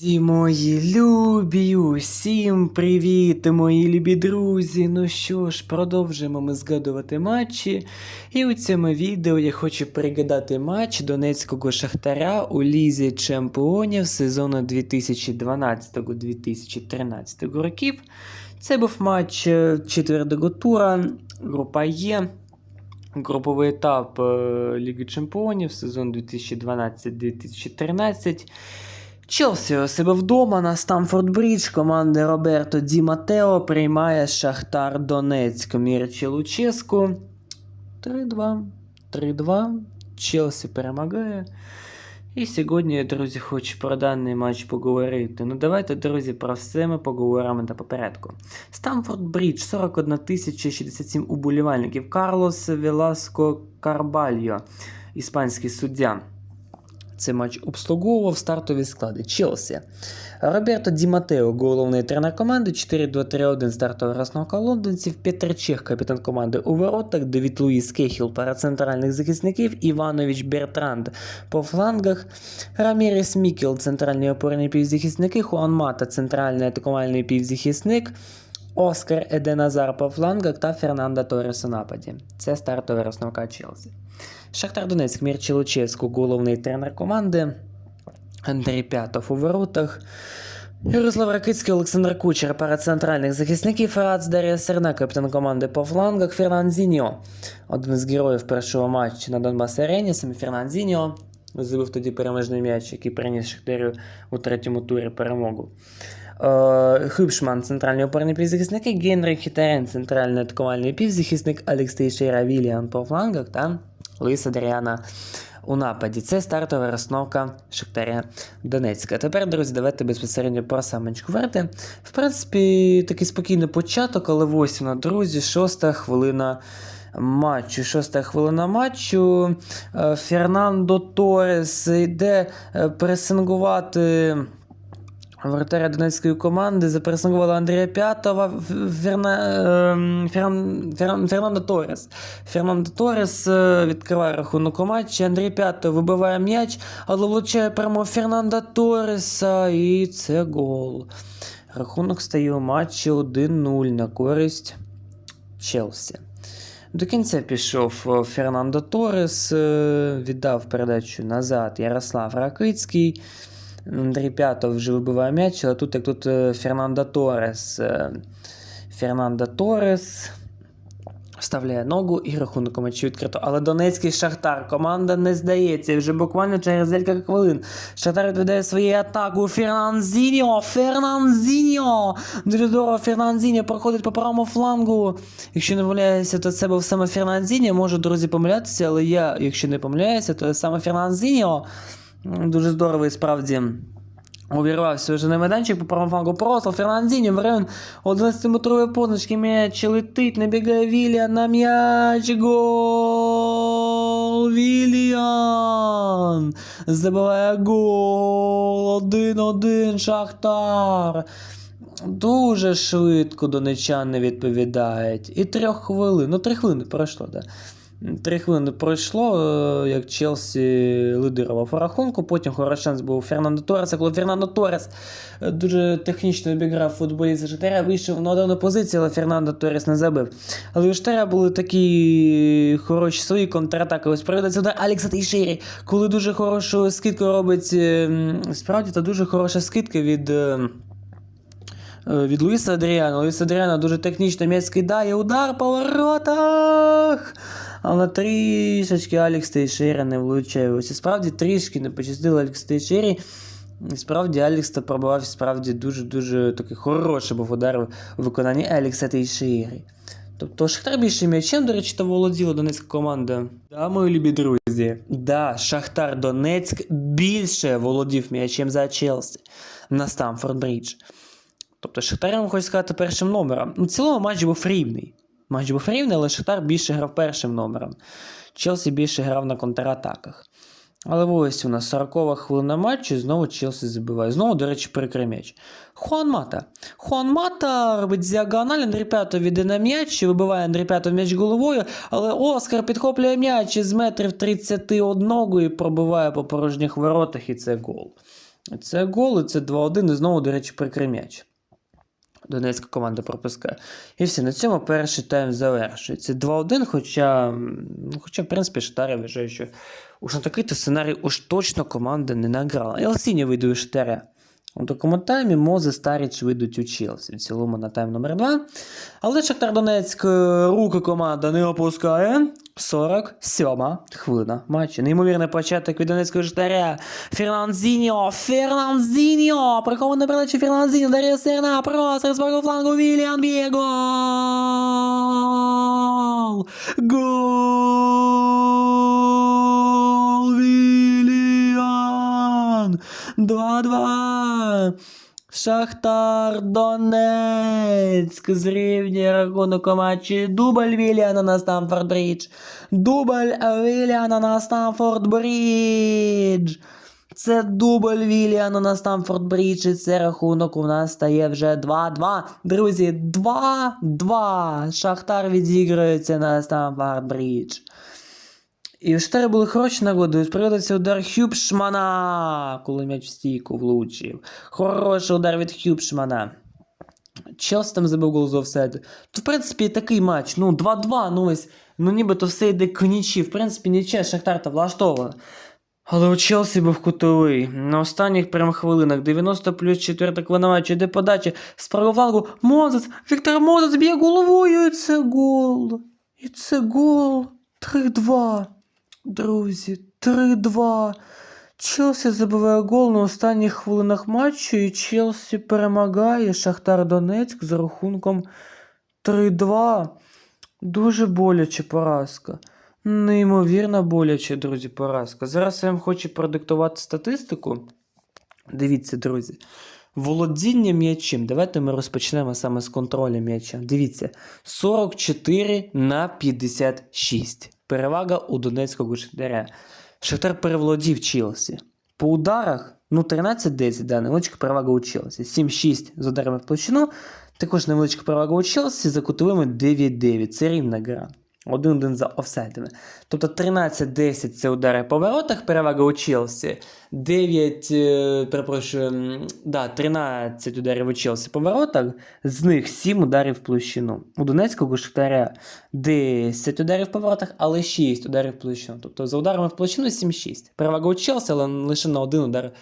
Друзі мої любі, усім привіт, мої любі друзі. Ну що ж, продовжуємо ми згадувати матчі. І у цьому відео я хочу пригадати матч Донецького Шахтаря у Лізі Чемпіонів сезону 2012-2013 років. Це був матч е, четвертого тура, група Е. Груповий етап е, Ліги Чемпіонів сезон 2012-2013. Челсі у себе вдома на Стамфорд Брідж команди Роберто Ді Матео приймає Шахтар Донецьк Мірчі Луческу. 3-2. 3-2. Челсі перемагає. І сьогодні, друзі, хочу про даний матч поговорити. Ну давайте, друзі, про все ми поговоримо на попередку. Стамфорд Брідж 41 067 уболівальників. Карлос Веласко Карбальо, іспанський суддя. Цей матч обслуговував стартові склади. Челсі. Роберто Ді Матео, головний тренер команди, 4-2-3-1 стартова розновка лондонців, Петр Чех, капітан команди у воротах, Девід Луїс Кехіл, пара центральних захисників, Іванович Бертранд по флангах, Рамірес Мікел, центральні опорні півзахисники, Хуан Мата, центральний атакувальний півзахисник, Оскар Еденазар по флангах та Фернандо Торрес у нападі. Це стартова розновка Челсі. Шахтар Донецьк, Мірчі Луческу, головний тренер команди. Андрій П'ятов у воротах. Ярослав Ракицький, Олександр Кучер, пара центральних захисників, Рац Дар'я Серна, капітан команди по флангах, Фернандзіньо, один з героїв першого матчу на Донбас Арені, саме Фернандзіньо, забив тоді переможний м'яч, який приніс Шахтарю у третьому турі перемогу. Е, центральний опорний півзахисники, Генріх Хітарен, центральний атакувальний півзахисник, Алекс Тейшера Вільян по флангах та Луїс Адріана у нападі. Це стартова розновка Шахтаря Донецька. Тепер, друзі, давайте безпосередньо про самочку говорити. В принципі, такий спокійний початок, але ось вона, друзі, шоста хвилина матчу. Шоста хвилина матчу. Е, Фернандо Торес йде е, пресингувати. Вратаря Донецької команди заперсингували Андрія П'ятова, Ферна, ем, Фернан, Фернан, Фернандо. Фернандо Торес е, відкриває рахунок у матчі. Андрій П'ятов вибиває м'яч, але влучає прямо Фернандо Тореса. І це гол. Рахунок стає у матчі 1-0 на користь Челсі. До кінця пішов е, Фернандо Торес, е, віддав передачу назад Ярослав Ракицький. Андрій П'ятов вже вибиває м'яч, але тут як тут е, Фернандо Торес. е, Фернандо Торес вставляє ногу і рахунок у матчі відкрито. Але Донецький Шахтар команда не здається. Вже буквально через декілька хвилин Шахтар відведає свою атаку. Фернандзіньо! Фернандзіньо! Дуже здорово Фернандзіньо проходить по правому флангу. Якщо не помиляюся, то це був саме Фернандзіньо. Можу, друзі, помилятися, але я, якщо не помиляюся, то саме Фернандзіньо. Дуже здорово і справді. Увірвався вже на майданчик по правому флангу просто Фернандіньо в район 11-метрової позначки м'яч летить, набігає Віліан на м'яч. Гол! Віліан! Забиває гол! 1-1 Шахтар. Дуже швидко донечани відповідають. І трьох хвилин. Ну, три хвилини пройшло, так. Да. Три хвилини пройшло, е, як Челсі лидирував у рахунку. Потім хороший шанс був Фернандо Торреса, коли Фернандо Торрес е, дуже технічно обіграв футболіста Житаря, вийшов на одну позицію, але Фернандо Торрес не забив. Але у Житаря були такі хороші свої контратаки. Ось проведеться до Алекса Тейшері, коли дуже хорошу скидку робить. е, Справді, то дуже хороша скидка від. Від Луїса Адріана. Луїс Адріана дуже технічно м'яч скидає удар по воротах. Але трішечки Алекс Тейшера не влучає. Ось і справді трішки не пощастило Алекс Тейшері. Справді Алекс та пробував справді дуже-дуже такий хороший був удар у виконанні Алекса Тейшери. Тобто Шахтар більше м'ячем, до речі, та володіла Донецька команда. Да, мої любі друзі. Да, Шахтар Донецьк більше володів м'ячем за Челсі на Стамфорд Брідж. Тобто Шахтар, я вам хочу сказати, першим номером. У цілому матч був рівний. Матч був рівний, але Шахтар більше грав першим номером. Челсі більше грав на контратаках. Але ось у нас 40 хвилина матчу, і знову Челсі забиває. Знову, до речі, прикрий м'яч. Хуан Мата. Хуан Мата робить діагональ, Андрій П'ятов іде на м'яч, вибиває Андрій П'ятов м'яч головою, але Оскар підхоплює м'яч із метрів 31 і пробиває по порожніх воротах, і це гол. Це гол, і це 2-1, і знову, до речі, прикрий м'яч. Донецька команда пропускає. І все, на цьому перший тайм завершується. 2-1, хоча, ну, хоча, в принципі, Шахтар я вважаю, що уж на такий-то сценарій уж точно команда не награла. Елсіні вийде у Шахтаря. У такому таймі Мозе Старіч вийдуть у Челсі. В цілому на тайм номер 2. Але Шахтар Донецьк е, руки команда не опускає. 47 хвилина матчу. Неймовірний початок від Донецького Шахтаря. Фернандзіньо, Фернандзіньо. Прихований передача Фернандзіньо. Дар'я Серна. Просто з боку флангу Віліан б'є гол. Гол Віліан. 2-2. Шахтар Донецьк зрівнює рахунок у матчі. Дубль Віліана на Стамфорд Брідж. Дубль Віліана на Стамфорд Брідж. Це дубль Віліана на Стамфорд Брідж. І це рахунок у нас стає вже 2-2. Друзі, 2-2. Шахтар відіграється на Стамфорд Брідж. І в Штарі були хороші нагоди. Пригодиться удар Хюбшмана, коли м'яч в стійку влучив. Хороший удар від Хюбшмана. Челсі там забив гол з офсайду. То, в принципі, такий матч. Ну, 2-2, ну ось. Ну, нібито все йде к нічі. В принципі, нічия Шахтар та влаштована. Але у Челсі був кутовий. На останніх прям хвилинах 90 плюс 4 хвилина матчу, йде подача з правого. Мозес, Віктор Мозес б'є головою, і це гол. І це гол. 3-2. Друзі, 3-2. Челсі забиває гол на останніх хвилинах матчу, і Челсі перемагає Шахтар Донецьк за рахунком 3-2. Дуже боляче поразка. Неймовірно боляче, друзі, поразка. Зараз я вам хочу продиктувати статистику. Дивіться, друзі. Володіння м'ячем. Давайте ми розпочнемо саме з контролю м'яча. Дивіться, 44 на 56. Перевага у Донецького Шахтаря. Шахтар переволодів Челсі. По ударах, ну 13-10, да, невеличка перевага у Челсі. 7-6 з ударами в площину. Також невеличка перевага у Челсі за кутовими 9-9. Це рівна гра. 1-1 за офсайдами. Тобто 13-10 це удари по воротах, перевага у Челсі. 9, е, перепрошую, да, 13 ударів у Челсі по воротах, з них 7 ударів в площину. У Донецького Шахтаря 10 ударів по воротах, але 6 ударів в площину. Тобто за ударами в площину 7-6. Перевага у Челсі, але лише на один удар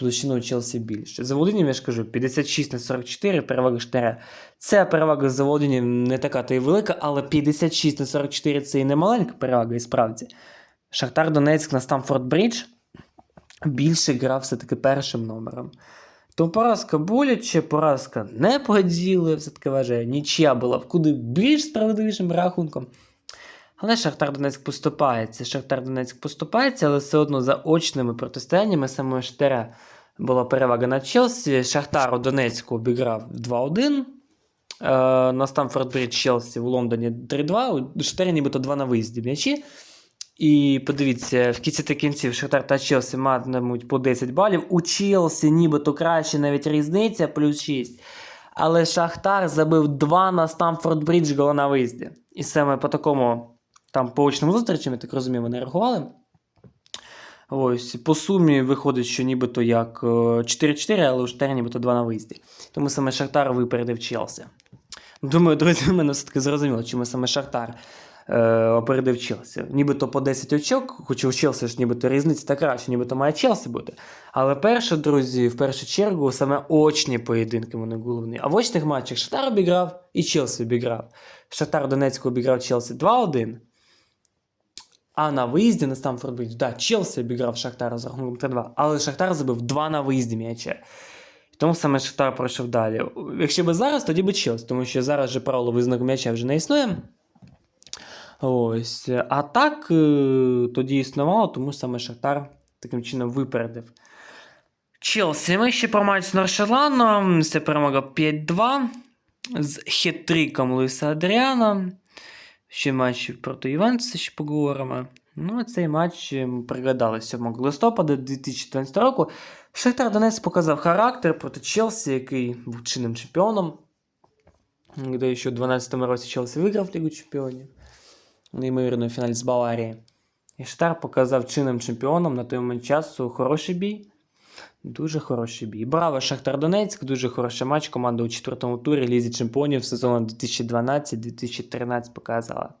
площину у Челсі більше. За володінням я ж кажу, 56 на 44, перевага Шахтаря. Ця перевага за володінням не така то й велика, але 56 на 44 це і не маленька перевага, і справді. Шахтар Донецьк на Стамфорд Брідж більше грав все-таки першим номером. Тому поразка боляче, поразка не по ділу, я все-таки вважаю. Нічия була в куди більш справедливішим рахунком. Але Шахтар Донецьк поступається. Шахтар Донецьк поступається, але все одно за очними протистояннями саме Шахтаря була перевага на Челсі. Шахтар у Донецьку обіграв 2-1. Е, на Стамфорд Брідж Челсі в Лондоні 3-2. У Шахтаря нібито 2 на виїзді м'ячі. І подивіться, в кінці та кінців Шахтар та Челсі матимуть по 10 балів. У Челсі нібито краще навіть різниця, плюс 6. Але Шахтар забив 2 на Стамфорд Брідж гола на виїзді. І саме по такому там по очним зустрічам, я так розумію, вони рахували. Ось, по сумі виходить, що нібито як е, 4-4, але у Шахтаря нібито 2 на виїзді. Тому саме Шахтар випередив Челсі. Думаю, друзі, мене все-таки зрозуміло, чому саме Шахтар е, опередив Челсі. Нібито по 10 очок, хоча у Челсі ж нібито різниця та краще, нібито має Челсі бути. Але перше, друзі, в першу чергу саме очні поєдинки вони головні. А в очних матчах Шахтар обіграв і Челсі обіграв. Шахтар Донецьку обіграв Челсі 2-1. А на виїзді на Стамфорд Брідж, да, Челсі обіграв Шахтара з рахунком 3-2, але Шахтар забив 2 на виїзді м'яча. Тому саме Шахтар пройшов далі. Якщо би зараз, тоді би Челсі, тому що зараз же правило визнаку м'яча вже не існує. Ось. А так е, тоді існувало, тому саме Шахтар таким чином випередив. Челсі. Ми ще про матч з Норшеланом. Це перемога 5-2 з хет-триком Луїса Адріана. Ще матч проти Ювентуса ще поговоримо. Ну, цей матч ми пригадали 7 листопада 2014 року. Шахтар Донець показав характер проти Челсі, який був чинним чемпіоном. Де ще у 2012 році Челсі виграв Лігу Чемпіонів. Неймовірно, фіналі з Баварії. І Шахтар показав чинним чемпіоном на той момент часу хороший бій. Дуже хороший бій. Браво, Шахтар Донецьк, дуже хороший матч. Команда у четвертому турі Лізі Чемпіонів сезону 2012-2013 показала.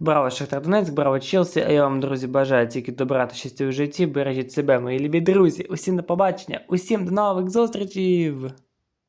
Браво, Шахтар Донецьк, браво, Челсі. А я вам, друзі, бажаю тільки добра та щастя в житті. Бережіть себе, мої любі друзі. Усім до побачення, усім до нових зустрічей!